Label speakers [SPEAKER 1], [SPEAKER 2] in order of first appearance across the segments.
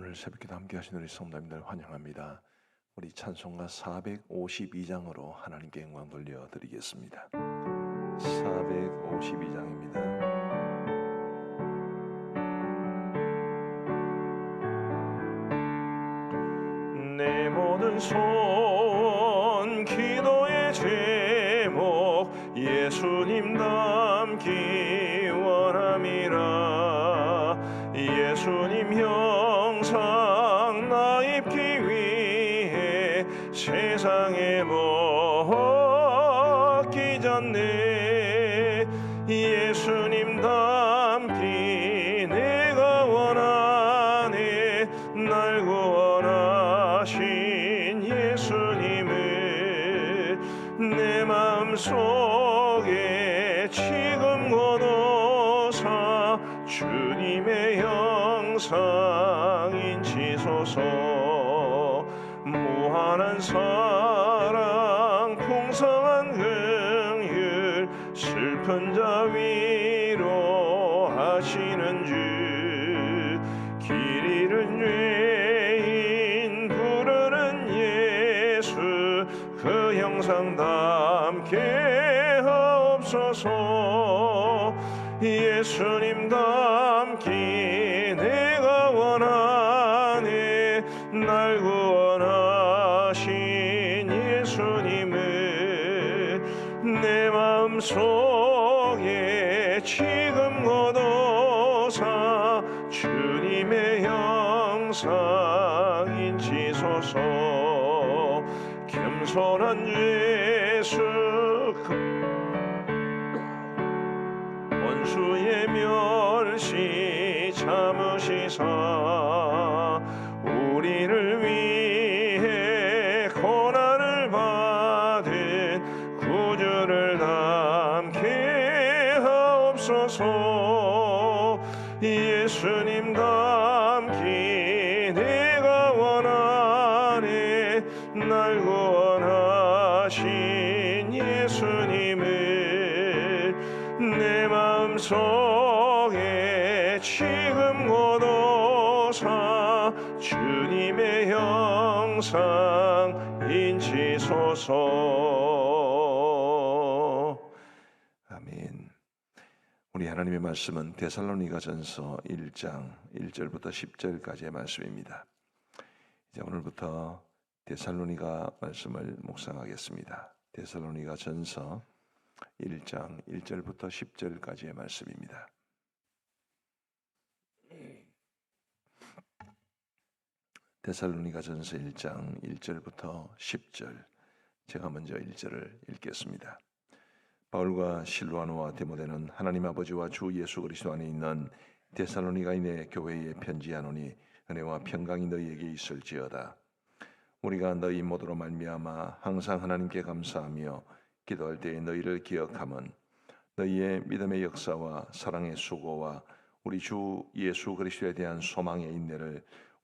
[SPEAKER 1] 오늘 새벽기도 함께 하신 우리 성도님들 환영합니다. 우리 찬송가 452장으로 하나님께 영광 돌려드리겠습니다. 452장입니다. 내 모든 소 내 마음속에 지금 고도사 주님의 형상 인치소서. 무한한 사 예수님 닮기 내가 원하네 날 구원하신 예수님을 내 마음속에 지금 고도사 주님의 형상 인치소서 겸손한 예수 원수의 멸시 참으시사 인치소서. 아멘. 우리 하나님의 말씀은 데살로니가 전서 1장 1절부터 10절까지의 말씀입니다. 이제 오늘부터 데살로니가 말씀을 묵상하겠습니다. 데살로니가 전서 1장 1절부터 10절까지의 말씀입니다. 데살로니가 전서 1장 1절부터 10절 제가 먼저 1절을 읽겠습니다. 바울과 실로아노와 데모데는 하나님 아버지와 주 예수 그리스도 안에 있는 데살로니가인의 교회에 편지하노니 은혜와 평강이 너희에게 있을지어다. 우리가 너희 모두로 말미암아 항상 하나님께 감사하며 기도할 때에 너희를 기억함은 너희의 믿음의 역사와 사랑의 수고와 우리 주 예수 그리스도에 대한 소망의 인내를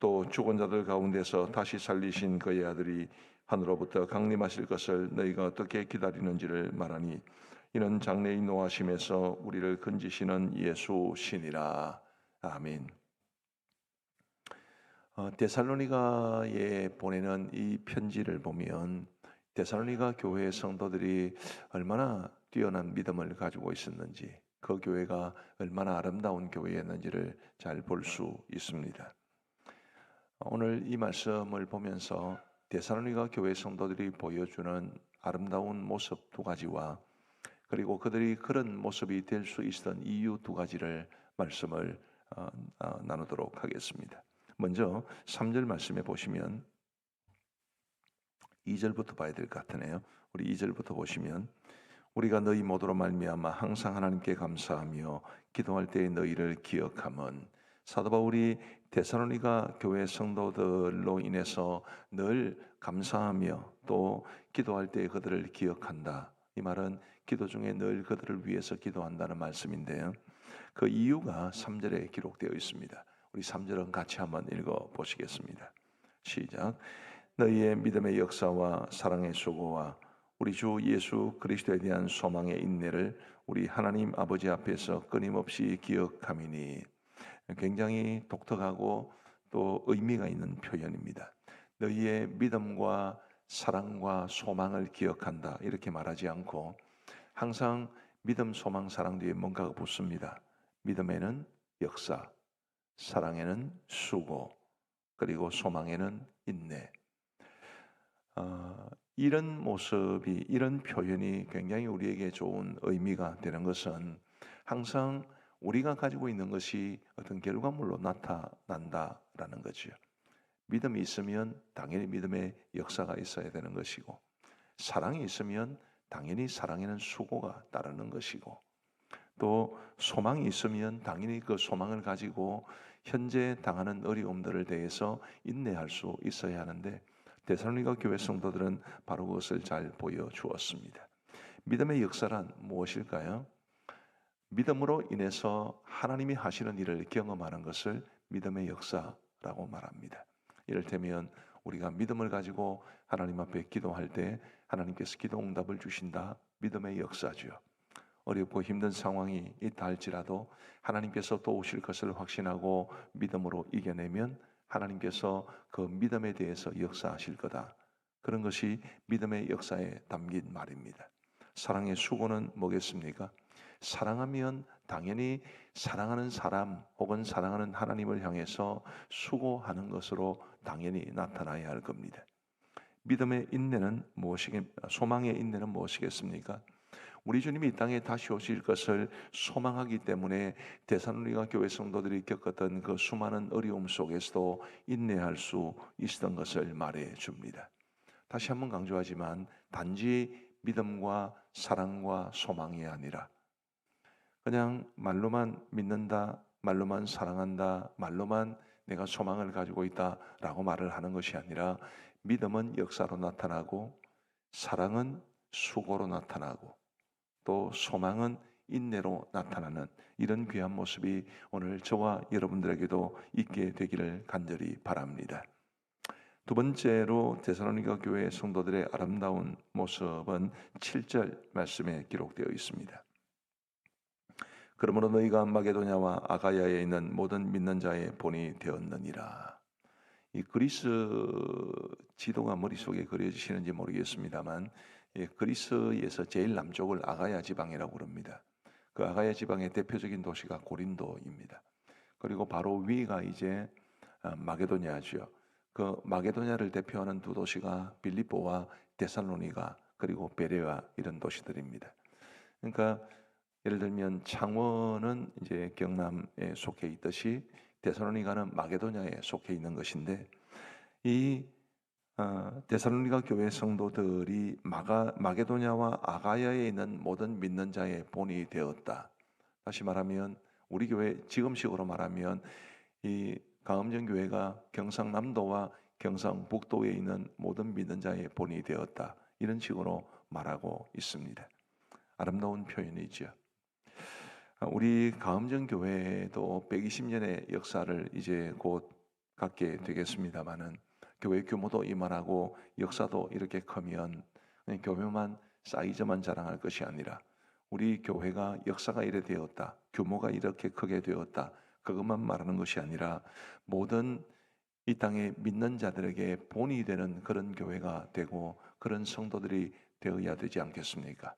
[SPEAKER 1] 또 죽은 자들 가운데서 다시 살리신 그의 아들이 하늘로부터 강림하실 것을 너희가 어떻게 기다리는지를 말하니 이는 장래의 노하심에서 우리를 건지시는 예수 신이라 아멘. 어, 데살로니가에 보내는 이 편지를 보면 데살로니가 교회의 성도들이 얼마나 뛰어난 믿음을 가지고 있었는지 그 교회가 얼마나 아름다운 교회였는지를 잘 볼 수 있습니다. 오늘 이 말씀을 보면서 데살로니가 교회 성도들이 보여주는 아름다운 모습 두 가지와 그리고 그들이 그런 모습이 될 수 있었던 이유 두 가지를 말씀을 어, 어, 나누도록 하겠습니다. 먼저 3절 말씀에 보시면 2절부터 봐야 될 것 같으네요. 우리 2절부터 보시면 우리가 너희 모두로 말미암아 항상 하나님께 감사하며 기도할 때에 너희를 기억함은 사도 바울이 데살로니가 교회 성도들로 인해서 늘 감사하며 또 기도할 때에 그들을 기억한다. 이 말은 기도 중에 늘 그들을 위해서 기도한다는 말씀인데요. 그 이유가 3절에 기록되어 있습니다. 우리 3절은 같이 한번 읽어 보시겠습니다. 시작. 너희의 믿음의 역사와 사랑의 수고와 우리 주 예수 그리스도에 대한 소망의 인내를 우리 하나님 아버지 앞에서 끊임없이 기억함이니 굉장히 독특하고 또 의미가 있는 표현입니다. 너희의 믿음과 사랑과 소망을 기억한다 이렇게 말하지 않고 항상 믿음, 소망, 사랑 뒤에 뭔가가 붙습니다. 믿음에는 역사, 사랑에는 수고, 그리고 소망에는 인내. 어, 이런 모습이 이런 표현이 굉장히 우리에게 좋은 의미가 되는 것은 항상 우리가 가지고 있는 것이 어떤 결과물로 나타난다라는 거죠. 믿음이 있으면 당연히 믿음의 역사가 있어야 되는 것이고 사랑이 있으면 당연히 사랑에는 수고가 따르는 것이고 또 소망이 있으면 당연히 그 소망을 가지고 현재 당하는 어려움들을 대해서 인내할 수 있어야 하는데 데살로니가 교회 성도들은 바로 그것을 잘 보여 주었습니다. 믿음의 역사란 무엇일까요? 믿음으로 인해서 하나님이 하시는 일을 경험하는 것을 믿음의 역사라고 말합니다. 이를테면 우리가 믿음을 가지고 하나님 앞에 기도할 때 하나님께서 기도 응답을 주신다. 믿음의 역사죠. 어렵고 힘든 상황이 있다 할지라도 하나님께서 또 오실 것을 확신하고 믿음으로 이겨내면 하나님께서 그 믿음에 대해서 역사하실 거다. 그런 것이 믿음의 역사에 담긴 말입니다. 사랑의 수고는 뭐겠습니까? 사랑하면 당연히 사랑하는 사람 혹은 사랑하는 하나님을 향해서 수고하는 것으로 당연히 나타나야 할 겁니다. 믿음의 인내는 무엇이겠 소망의 인내는 무엇이겠습니까? 우리 주님이 이 땅에 다시 오실 것을 소망하기 때문에 대산우리가 교회 성도들이 겪었던 그 수많은 어려움 속에서도 인내할 수 있었던 것을 말해 줍니다. 다시 한번 강조하지만 단지 믿음과 사랑과 소망이 아니라 그냥 말로만 믿는다, 말로만 사랑한다, 말로만 내가 소망을 가지고 있다라고 말을 하는 것이 아니라 믿음은 역사로 나타나고 사랑은 수고로 나타나고 또 소망은 인내로 나타나는 이런 귀한 모습이 오늘 저와 여러분들에게도 있게 되기를 간절히 바랍니다. 두 번째로 데살로니가 교회 성도들의 아름다운 모습은 7절 말씀에 기록되어 있습니다. 그러므로 너희가 마게도냐와 아가야에 있는 모든 믿는 자의 본이 되었느니라. 이 그리스 지도가 머릿속에 그려지시는지 모르겠습니다만 예, 그리스에서 제일 남쪽을 아가야 지방이라고 부릅니다. 그 아가야 지방의 대표적인 도시가 고린도입니다. 그리고 바로 위가 이제 아, 마게도냐죠. 그 마게도냐를 대표하는 두 도시가 빌립보와 데살로니가 그리고 베레와 이런 도시들입니다. 그러니까 예를 들면 창원은 이제 경남에 속해 있듯이 데살로니가는 마게도냐에 속해 있는 것인데 이 어, 데살로니가 교회 성도들이 마가, 마게도냐와 아가야에 있는 모든 믿는 자의 본이 되었다. 다시 말하면 우리 교회 지금식으로 말하면 이 강음정 교회가 경상남도와 경상북도에 있는 모든 믿는 자의 본이 되었다. 이런 식으로 말하고 있습니다. 아름다운 표현이죠. 우리 가음정 교회도 120년의 역사를 이제 곧 갖게 되겠습니다만은 교회 규모도 이만하고 역사도 이렇게 크면 교회만 사이즈만 자랑할 것이 아니라 우리 교회가 역사가 이래 되었다. 규모가 이렇게 크게 되었다. 그것만 말하는 것이 아니라 모든 이 땅에 믿는 자들에게 본이 되는 그런 교회가 되고 그런 성도들이 되어야 되지 않겠습니까?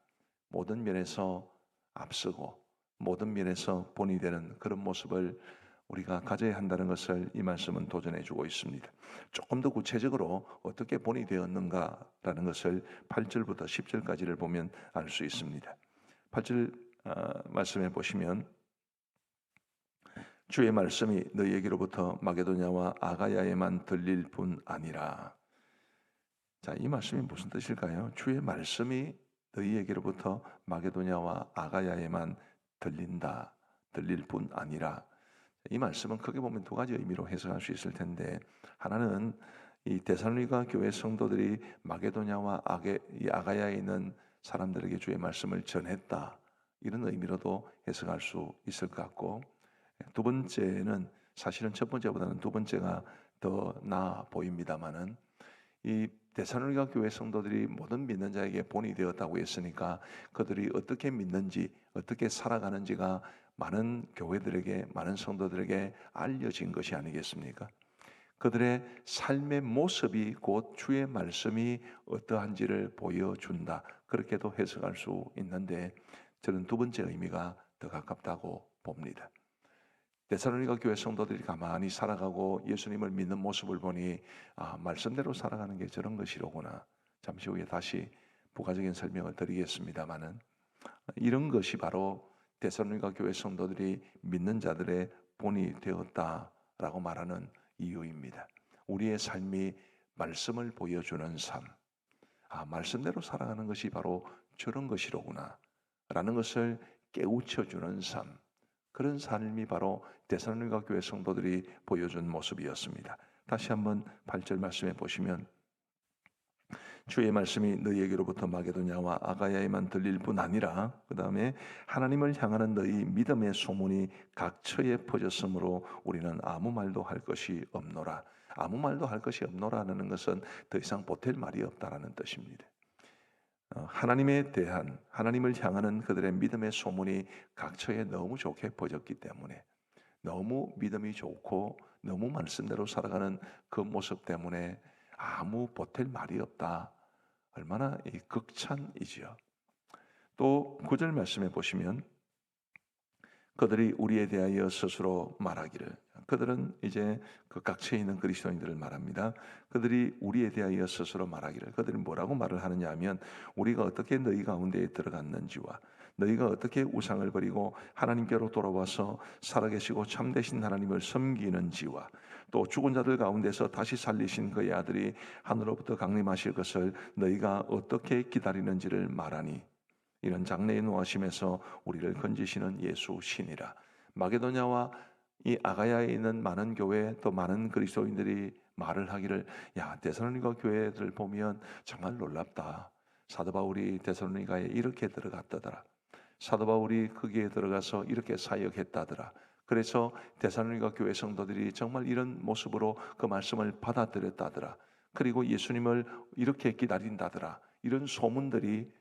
[SPEAKER 1] 모든 면에서 앞서고 모든 면에서 본이 되는 그런 모습을 우리가 가져야 한다는 것을 이 말씀은 도전해 주고 있습니다. 조금 더 구체적으로 어떻게 본이 되었는가라는 것을 8절부터 10절까지를 보면 알 수 있습니다. 8절 어, 말씀해 보시면 주의 말씀이 너희에게로부터 마게도냐와 아가야에만 들릴 뿐 아니라 자, 이 말씀이 무슨 뜻일까요? 주의 말씀이 너희에게로부터 마게도냐와 아가야에만 들린다. 들릴 뿐 아니라 이 말씀은 크게 보면 두 가지 의미로 해석할 수 있을 텐데 하나는 이 데살로니가 교회 성도들이 마게도냐와 아게, 이 아가야에 있는 사람들에게 주의 말씀을 전했다 이런 의미로도 해석할 수 있을 것 같고 두 번째는 사실은 첫 번째보다는 두 번째가 더 나아 보입니다만은 이 데살로니가 교회 성도들이 모든 믿는 자에게 본이 되었다고 했으니까 그들이 어떻게 믿는지 어떻게 살아가는지가 많은 교회들에게 많은 성도들에게 알려진 것이 아니겠습니까? 그들의 삶의 모습이 곧 주의 말씀이 어떠한지를 보여준다. 그렇게도 해석할 수 있는데 저는 두 번째 의미가 더 가깝다고 봅니다. 데살로니가 교회 성도들이 가만히 살아가고 예수님을 믿는 모습을 보니 아, 말씀대로 살아가는 게 저런 것이로구나. 잠시 후에 다시 부가적인 설명을 드리겠습니다만은 이런 것이 바로 데살로니가 교회 성도들이 믿는 자들의 본이 되었다라고 말하는 이유입니다. 우리의 삶이 말씀을 보여주는 삶. 아, 말씀대로 살아가는 것이 바로 저런 것이로구나. 라는 것을 깨우쳐 주는 삶. 그런 삶이 바로 데살로니가 교회 성도들이 보여준 모습이었습니다. 다시 한번 8절 말씀해 보시면 주의 말씀이 너희에게로부터 마게도냐와 아가야에만 들릴 뿐 아니라 그 다음에 하나님을 향하는 너희 믿음의 소문이 각처에 퍼졌으므로 우리는 아무 말도 할 것이 없노라. 아무 말도 할 것이 없노라는 것은 더 이상 보탤 말이 없다라는 뜻입니다. 어, 하나님에 대한 하나님을 향하는 그들의 믿음의 소문이 각처에 너무 좋게 퍼졌기 때문에 너무 믿음이 좋고 너무 말씀대로 살아가는 그 모습 때문에 아무 보탤 말이 없다. 얼마나 극찬이지요. 또 구절 말씀해 보시면 그들이 우리에 대하여 스스로 말하기를 그들은 이제 그 각처에 있는 그리스도인들을 말합니다. 그들이 우리에 대하여 스스로 말하기를 그들이 뭐라고 말을 하느냐 하면 우리가 어떻게 너희 가운데에 들어갔는지와 너희가 어떻게 우상을 버리고 하나님께로 돌아와서 살아계시고 참되신 하나님을 섬기는지와 또 죽은 자들 가운데서 다시 살리신 그의 아들이 하늘로부터 강림하실 것을 너희가 어떻게 기다리는지를 말하니 이런 장래의 노하심에서 우리를 건지시는 예수 신이라 마게도냐와 이 아가야에 있는 많은 교회 또 많은 그리스도인들이 말을 하기를 야 데살로니가 교회들 보면 정말 놀랍다 사도 바울이 데살로니가에 이렇게 들어갔다더라 사도 바울이 거기에 들어가서 이렇게 사역했다더라 그래서 데살로니가 교회 성도들이 정말 이런 모습으로 그 말씀을 받아들였다더라. 그리고 예수님을 이렇게 기다린다더라. 이런 소문들이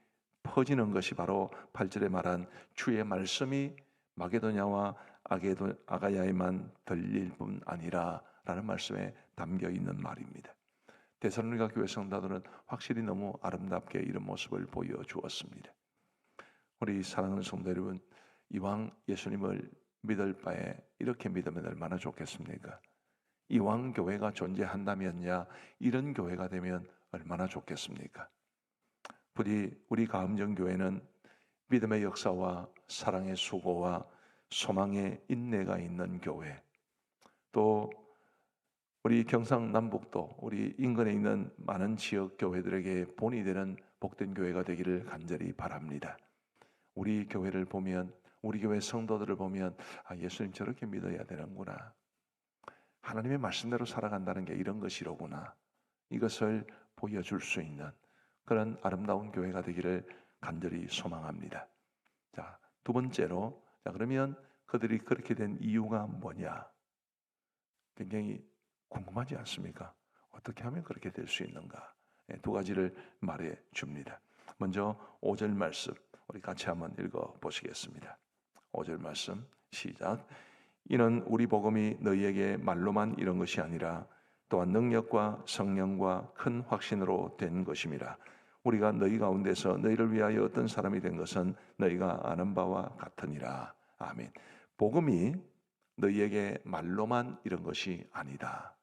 [SPEAKER 1] 퍼지는 것이 바로 8절에 말한 주의 말씀이 마게도냐와 아게도, 아가야에만 들릴 뿐 아니라 라는 말씀에 담겨 있는 말입니다. 데살로니가 교회 성도들은 확실히 너무 아름답게 이런 모습을 보여 주었습니다. 우리 사랑하는 성도 여러분, 이왕 예수님을 믿을 바에 이렇게 믿으면 얼마나 좋겠습니까? 이왕 교회가 존재한다면야 이런 교회가 되면 얼마나 좋겠습니까? 부디 우리 가음정 교회는 믿음의 역사와 사랑의 수고와 소망의 인내가 있는 교회 또 우리 경상남북도 우리 인근에 있는 많은 지역 교회들에게 본이 되는 복된 교회가 되기를 간절히 바랍니다. 우리 교회를 보면 우리 교회 성도들을 보면 아, 예수님 저렇게 믿어야 되는구나. 하나님의 말씀대로 살아간다는 게 이런 것이로구나. 이것을 보여줄 수 있는 그런 아름다운 교회가 되기를 간절히 소망합니다. 자, 두 번째로 자, 그러면 그들이 그렇게 된 이유가 뭐냐? 굉장히 궁금하지 않습니까? 어떻게 하면 그렇게 될 수 있는가? 네, 두 가지를 말해 줍니다. 먼저 5절 말씀 우리 같이 한번 읽어 보시겠습니다. 5절 말씀 시작. 이는 우리 복음이 너희에게 말로만 이런 것이 아니라 또한 능력과 성령과 큰 확신으로 된 것임이라. 우리가 너희 가운데서 너희를 위하여 어떤 사람이 된 것은 너희가 아는 바와 같으니라. 아멘. 복음이 너희에게 말로만 이런 것이 아니다.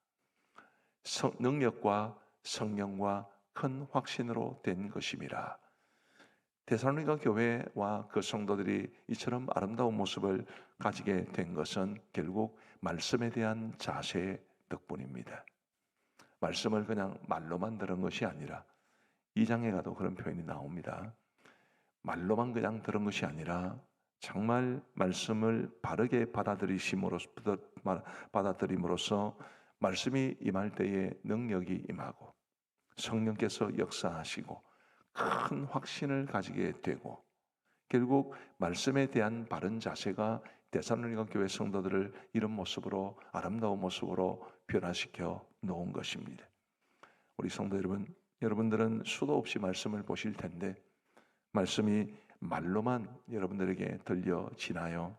[SPEAKER 1] 성, 능력과 성령과 큰 확신으로 된 것임이라. 데살로니가 교회와 그 성도들이 이처럼 아름다운 모습을 가지게 된 것은 결국 말씀에 대한 자세의 덕분입니다. 말씀을 그냥 말로만 들은 것이 아니라 이 장에 가도 그런 표현이 나옵니다. 말로만 그냥 들은 것이 아니라 정말 말씀을 바르게 받아들이심으로써 받아들임으로써 말씀이 임할 때에 능력이 임하고 성령께서 역사하시고 큰 확신을 가지게 되고 결국 말씀에 대한 바른 자세가 대사로니가 교회 성도들을 이런 모습으로 아름다운 모습으로 변화시켜 놓은 것입니다. 우리 성도 여러분, 여러분들은 수도 없이 말씀을 보실 텐데 말씀이 말로만 여러분들에게 들려지나요?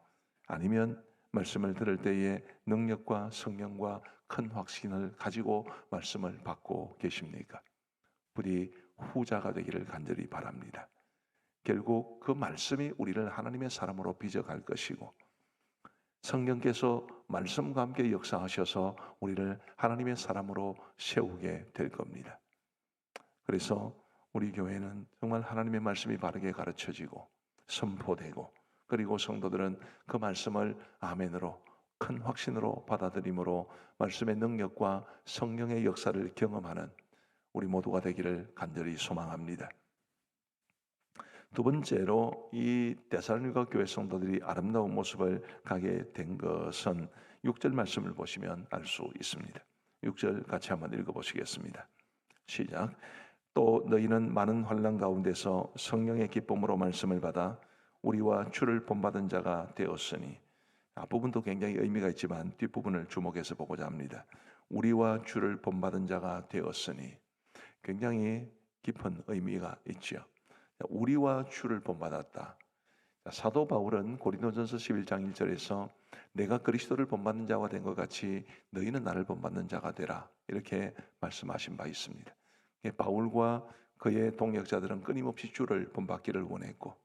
[SPEAKER 1] 아니면 말씀을 들을 때에 능력과 성령과 큰 확신을 가지고 말씀을 받고 계십니까? 부디 후자가 되기를 간절히 바랍니다. 결국 그 말씀이 우리를 하나님의 사람으로 빚어갈 것이고 성령께서 말씀과 함께 역사하셔서 우리를 하나님의 사람으로 세우게 될 겁니다. 그래서 우리 교회는 정말 하나님의 말씀이 바르게 가르쳐지고 선포되고 그리고 성도들은 그 말씀을 아멘으로 큰 확신으로 받아들임으로 말씀의 능력과 성령의 역사를 경험하는 우리 모두가 되기를 간절히 소망합니다. 두 번째로 이 데살로니가 교회 성도들이 아름다운 모습을 가게 된 것은 6절 말씀을 보시면 알 수 있습니다. 6절 같이 한번 읽어 보시겠습니다. 시작. 또 너희는 많은 환란 가운데서 성령의 기쁨으로 말씀을 받아 우리와 주를 본받은 자가 되었으니 앞부분도 굉장히 의미가 있지만 뒷부분을 주목해서 보고자 합니다. 우리와 주를 본받은 자가 되었으니 굉장히 깊은 의미가 있지요. 우리와 주를 본받았다. 사도 바울은 고린도전서 11장 1절에서 내가 그리스도를 본받는 자가 된 것 같이 너희는 나를 본받는 자가 되라 이렇게 말씀하신 바 있습니다. 바울과 그의 동역자들은 끊임없이 주를 본받기를 원했고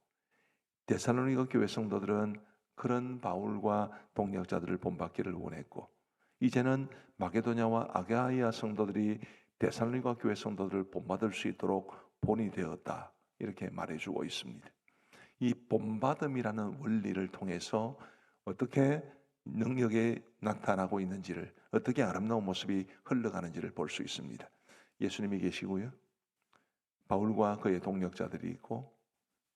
[SPEAKER 1] 데살로니가 교회 성도들은 그런 바울과 동역자들을 본받기를 원했고 이제는 마게도냐와 아가이아 성도들이 데살로니가 교회 성도들을 본받을 수 있도록 본이 되었다. 이렇게 말해주고 있습니다. 이 본받음이라는 원리를 통해서 어떻게 능력이 나타나고 있는지를 어떻게 아름다운 모습이 흘러가는지를 볼 수 있습니다. 예수님이 계시고요. 바울과 그의 동력자들이 있고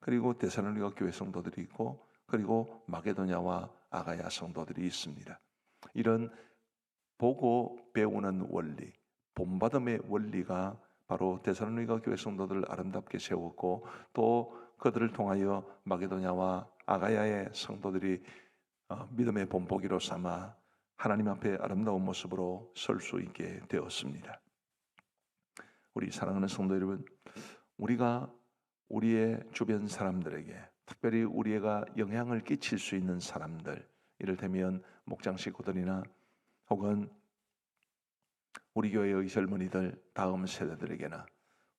[SPEAKER 1] 그리고 데살로니가 교회 성도들이 있고 그리고 마게도냐와 아가야 성도들이 있습니다. 이런 보고 배우는 원리, 본받음의 원리가 바로 데살로니가 교회 성도들을 아름답게 세웠고 또 그들을 통하여 마게도냐와 아가야의 성도들이 어, 믿음의 본보기로 삼아 하나님 앞에 아름다운 모습으로 설 수 있게 되었습니다. 우리 사랑하는 성도 여러분, 우리가 우리의 주변 사람들에게 특별히 우리가 영향을 끼칠 수 있는 사람들, 이를테면 목장 식구들이나 혹은 우리 교회의 젊은이들 다음 세대들에게나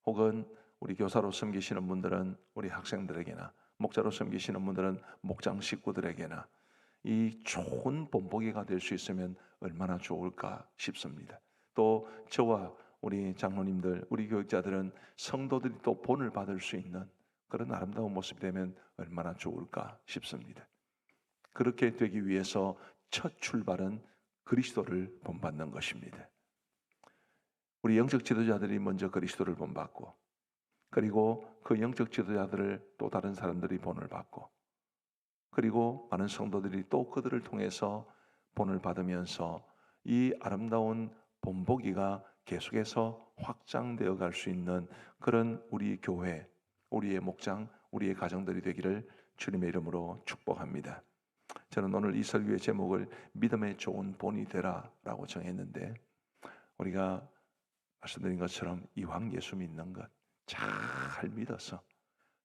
[SPEAKER 1] 혹은 우리 교사로 섬기시는 분들은 우리 학생들에게나 목자로 섬기시는 분들은 목장 식구들에게나 이 좋은 본보기가 될 수 있으면 얼마나 좋을까 싶습니다. 또 저와 우리 장로님들, 우리 교육자들은 성도들이 또 본을 받을 수 있는 그런 아름다운 모습이 되면 얼마나 좋을까 싶습니다. 그렇게 되기 위해서 첫 출발은 그리스도를 본받는 것입니다. 우리 영적 지도자들이 먼저 그리스도를 본받고 그리고 그 영적 지도자들을 또 다른 사람들이 본을 받고 그리고 많은 성도들이 또 그들을 통해서 본을 받으면서 이 아름다운 본보기가 계속해서 확장되어 갈 수 있는 그런 우리 교회, 우리의 목장, 우리의 가정들이 되기를 주님의 이름으로 축복합니다. 저는 오늘 이 설교의 제목을 믿음의 좋은 본이 되라라고 정했는데 우리가 말씀드린 것처럼 이왕 예수 믿는 것 잘 믿어서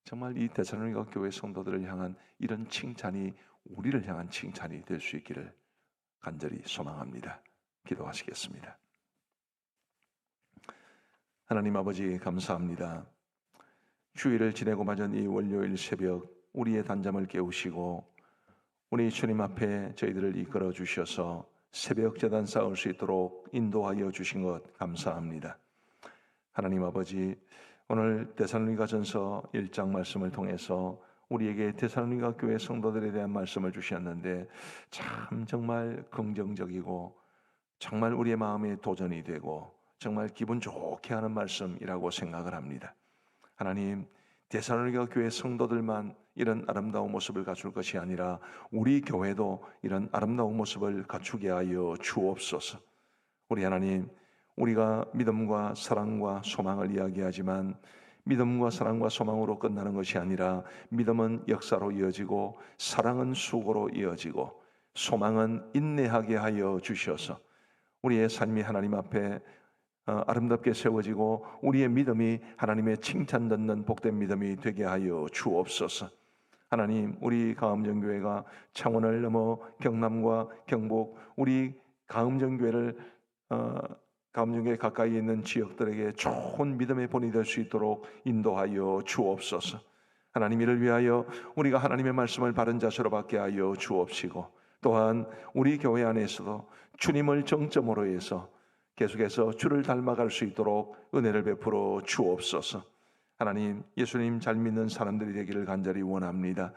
[SPEAKER 1] 정말 이 대사로니가 교회 성도들을 향한 이런 칭찬이 우리를 향한 칭찬이 될 수 있기를 간절히 소망합니다. 기도하시겠습니다. 하나님 아버지 감사합니다. 주일을 지내고 맞은 이 월요일 새벽 우리의 단잠을 깨우시고 우리 주님 앞에 저희들을 이끌어 주셔서 새벽 재단 쌓을 수 있도록 인도하여 주신 것 감사합니다. 하나님 아버지 오늘 데살로니가 전서 1장 말씀을 통해서 우리에게 데살로니가 교회 성도들에 대한 말씀을 주셨는데 참 정말 긍정적이고 정말 우리의 마음에 도전이 되고 정말 기분 좋게 하는 말씀이라고 생각을 합니다. 하나님 데살로니가 교회 성도들만 이런 아름다운 모습을 갖출 것이 아니라 우리 교회도 이런 아름다운 모습을 갖추게 하여 주옵소서. 우리 하나님 우리가 믿음과 사랑과 소망을 이야기하지만 믿음과 사랑과 소망으로 끝나는 것이 아니라 믿음은 역사로 이어지고 사랑은 수고로 이어지고 소망은 인내하게 하여 주셔서 우리의 삶이 하나님 앞에 어, 아름답게 세워지고 우리의 믿음이 하나님의 칭찬 듣는 복된 믿음이 되게 하여 주옵소서. 하나님, 우리 가음정교회가 창원을 넘어 경남과 경북 우리 가음정교회를 어, 가음정교회 가까이 있는 지역들에게 좋은 믿음의 본이 될 수 있도록 인도하여 주옵소서. 하나님 이를 위하여 우리가 하나님의 말씀을 바른 자세로 받게 하여 주옵시고 또한 우리 교회 안에서도 주님을 정점으로 해서 계속해서 주를 닮아갈 수 있도록 은혜를 베풀어 주옵소서. 하나님, 예수님 잘 믿는 사람들이 되기를 간절히 원합니다.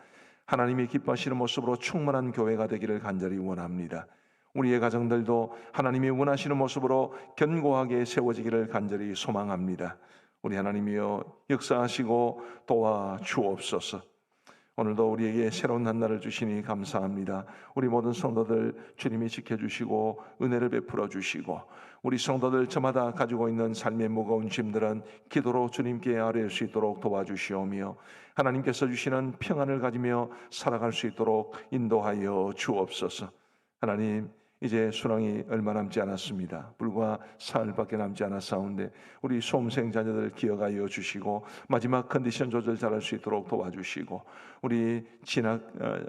[SPEAKER 1] 하나님이 기뻐하시는 모습으로 충만한 교회가 되기를 간절히 원합니다. 우리의 가정들도 하나님이 원하시는 모습으로 견고하게 세워지기를 간절히 소망합니다. 우리 하나님이여 역사하시고 도와 주옵소서. 오늘도 우리에게 새로운 한 날을 주시니 감사합니다. 우리 모든 성도들 주님이 지켜주시고 은혜를 베풀어 주시고 우리 성도들 저마다 가지고 있는 삶의 무거운 짐들은 기도로 주님께 아뢰일 수 있도록 도와주시오며 하나님께서 주시는 평안을 가지며 살아갈 수 있도록 인도하여 주옵소서. 하나님 이제 수능이 얼마 남지 않았습니다. 불과 사흘밖에 남지 않았사온데 우리 수험생 자녀들 기억하여 주시고 마지막 컨디션 조절 잘할 수 있도록 도와주시고 우리 진학 어,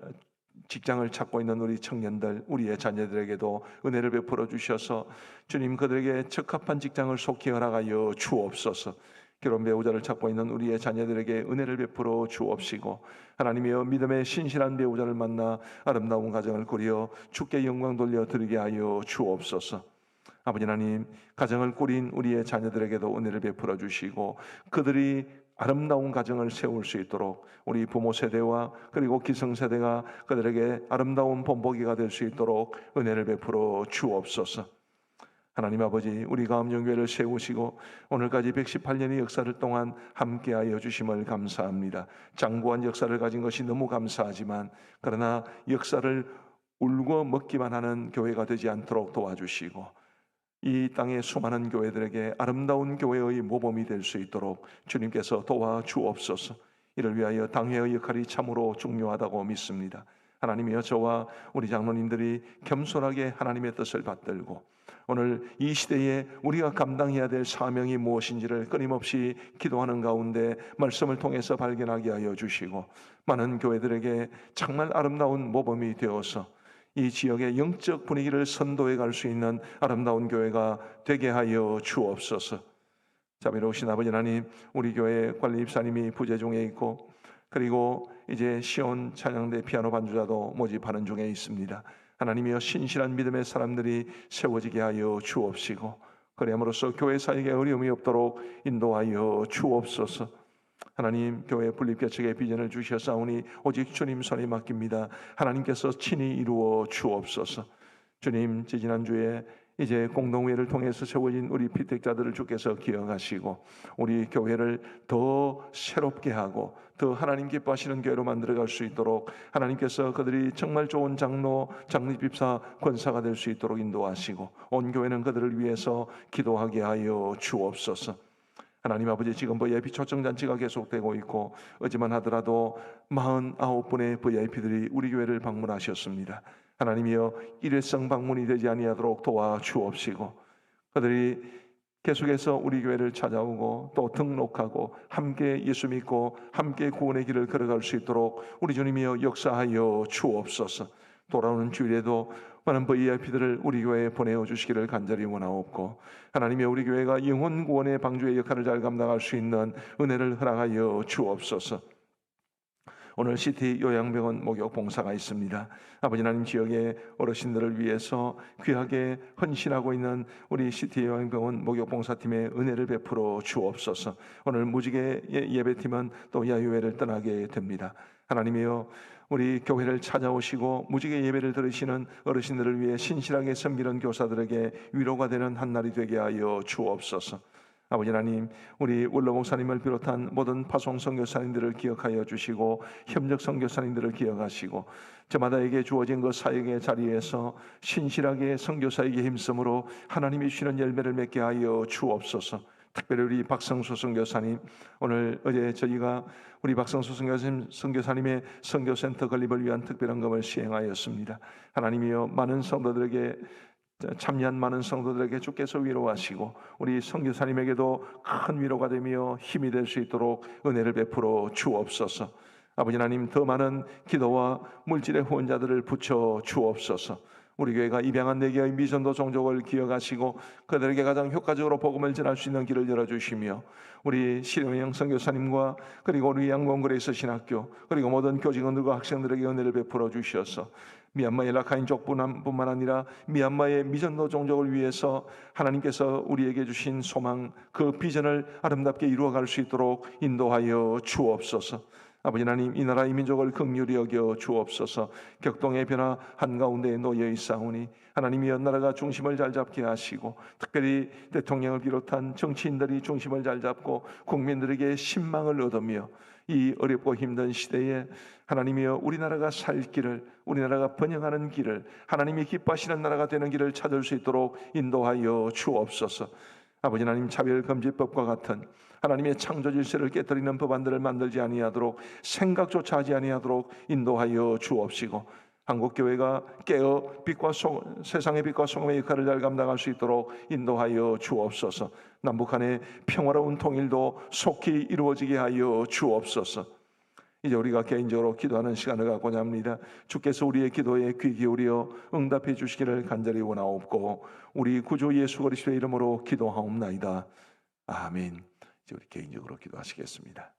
[SPEAKER 1] 직장을 찾고 있는 우리 청년들, 우리의 자녀들에게도 은혜를 베풀어 주셔서 주님 그들에게 적합한 직장을 속히 허락하여 주옵소서. 결혼 배우자를 찾고 있는 우리의 자녀들에게 은혜를 베풀어 주옵시고 하나님이여 믿음의 신실한 배우자를 만나 아름다운 가정을 꾸려 주께 영광 돌려 드리게 하여 주옵소서. 아버지 하나님 가정을 꾸린 우리의 자녀들에게도 은혜를 베풀어 주시고 그들이 아름다운 가정을 세울 수 있도록 우리 부모 세대와 그리고 기성 세대가 그들에게 아름다운 본보기가 될 수 있도록 은혜를 베풀어 주옵소서. 하나님 아버지 우리 가암정교회를 세우시고 오늘까지 118년의 역사를 동안 함께하여 주심을 감사합니다. 장구한 역사를 가진 것이 너무 감사하지만 그러나 역사를 울고 먹기만 하는 교회가 되지 않도록 도와주시고 이 땅의 수많은 교회들에게 아름다운 교회의 모범이 될 수 있도록 주님께서 도와 주옵소서. 이를 위하여 당회의 역할이 참으로 중요하다고 믿습니다. 하나님이여 저와 우리 장로님들이 겸손하게 하나님의 뜻을 받들고 오늘 이 시대에 우리가 감당해야 될 사명이 무엇인지를 끊임없이 기도하는 가운데 말씀을 통해서 발견하게 하여 주시고 많은 교회들에게 정말 아름다운 모범이 되어서 이 지역의 영적 분위기를 선도해 갈 수 있는 아름다운 교회가 되게 하여 주옵소서. 자비로우신 아버지 하나님, 우리 교회 관리 입사님이 부재 중에 있고 그리고 이제 시온 찬양대 피아노 반주자도 모집하는 중에 있습니다. 하나님이여 신실한 믿음의 사람들이 세워지게 하여 주옵시고 그래함으로써 교회 사역에 어려움이 없도록 인도하여 주옵소서. 하나님 교회 분립 개척의 비전을 주셨사오니 오직 주님 손에 맡깁니다. 하나님께서 친히 이루어 주옵소서. 주님 지지난 주에 이제 공동회를 통해서 세워진 우리 피택자들을 주께서 기억하시고 우리 교회를 더 새롭게 하고 더 하나님 기뻐하시는 교회로 만들어갈 수 있도록 하나님께서 그들이 정말 좋은 장로, 장립집사, 권사가 될 수 있도록 인도하시고 온 교회는 그들을 위해서 기도하게 하여 주옵소서. 하나님 아버지 지금 VIP 초청 잔치가 계속되고 있고 어제만 하더라도 49분의 VIP들이 우리 교회를 방문하셨습니다. 하나님이여 일회성 방문이 되지 아니하도록 도와주옵시고 그들이 계속해서 우리 교회를 찾아오고 또 등록하고 함께 예수 믿고 함께 구원의 길을 걸어갈 수 있도록 우리 주님이여 역사하여 주옵소서. 돌아오는 주일에도 많은 VIP들을 우리 교회에 보내어 주시기를 간절히 원하옵고 하나님의 우리 교회가 영혼 구원의 방주의 역할을 잘 감당할 수 있는 은혜를 허락하여 주옵소서. 오늘 시티 요양병원 목욕 봉사가 있습니다. 아버지 하나님 지역의 어르신들을 위해서 귀하게 헌신하고 있는 우리 시티 요양병원 목욕 봉사팀의 은혜를 베풀어 주옵소서. 오늘 무지개 예- 예배팀은 또 야유회를 떠나게 됩니다. 하나님이여 우리 교회를 찾아오시고 무지개 예배를 들으시는 어르신들을 위해 신실하게 섬기는 교사들에게 위로가 되는 한 날이 되게 하여 주옵소서. 아버지 하나님, 우리 원로 목사님을 비롯한 모든 파송 선교사님들을 기억하여 주시고 협력 선교사님들을 기억하시고 저마다에게 주어진 그 사역의 자리에서 신실하게 선교사에게 힘쓰므로 하나님이 주시는 열매를 맺게 하여 주옵소서. 특별히 우리 박성수 선교사님 오늘 어제 저희가 우리 박성수 선교사님 선교사님의 선교센터 건립을 위한 특별한 금을 시행하였습니다. 하나님이여 많은 성도들에게 참여한 많은 성도들에게 주께서 위로하시고 우리 선교사님에게도 큰 위로가 되며 힘이 될 수 있도록 은혜를 베풀어 주옵소서. 아버지 하나님 더 많은 기도와 물질의 후원자들을 붙여 주옵소서. 우리 교회가 입양한 네 개의 미전도 종족을 기억하시고 그들에게 가장 효과적으로 복음을 전할 수 있는 길을 열어주시며 우리 실용영 선교사님과 그리고 우리 양곤 그레이스 신학교 그리고 모든 교직원들과 학생들에게 은혜를 베풀어 주시어서 미얀마의 라카인족뿐만 아니라 미얀마의 미전도 종족을 위해서 하나님께서 우리에게 주신 소망 그 비전을 아름답게 이루어갈 수 있도록 인도하여 주옵소서. 아버지 하나님 이 나라 이 민족을 극률히 여겨 주옵소서. 격동의 변화 한가운데 놓여 있사오니 하나님이 연나라가 중심을 잘 잡게 하시고 특별히 대통령을 비롯한 정치인들이 중심을 잘 잡고 국민들에게 신망을 얻으며 이 어렵고 힘든 시대에 하나님이여 우리나라가 살 길을 우리나라가 번영하는 길을 하나님이 기뻐하시는 나라가 되는 길을 찾을 수 있도록 인도하여 주옵소서. 아버지 하나님 차별금지법과 같은 하나님의 창조 질서를 깨뜨리는 법안들을 만들지 아니하도록 생각조차 하지 아니하도록 인도하여 주옵시고 한국 교회가 깨어 빛과 소, 세상의 빛과 소금의 역할을 잘 감당할 수 있도록 인도하여 주옵소서. 남북한의 평화로운 통일도 속히 이루어지게 하여 주옵소서. 이제 우리가 개인적으로 기도하는 시간을 갖고자 합니다. 주께서 우리의 기도에 귀 기울여 응답해 주시기를 간절히 원하옵고 우리 구주 예수 그리스도의 이름으로 기도하옵나이다. 아멘. 우리 개인적으로 기도하시겠습니다.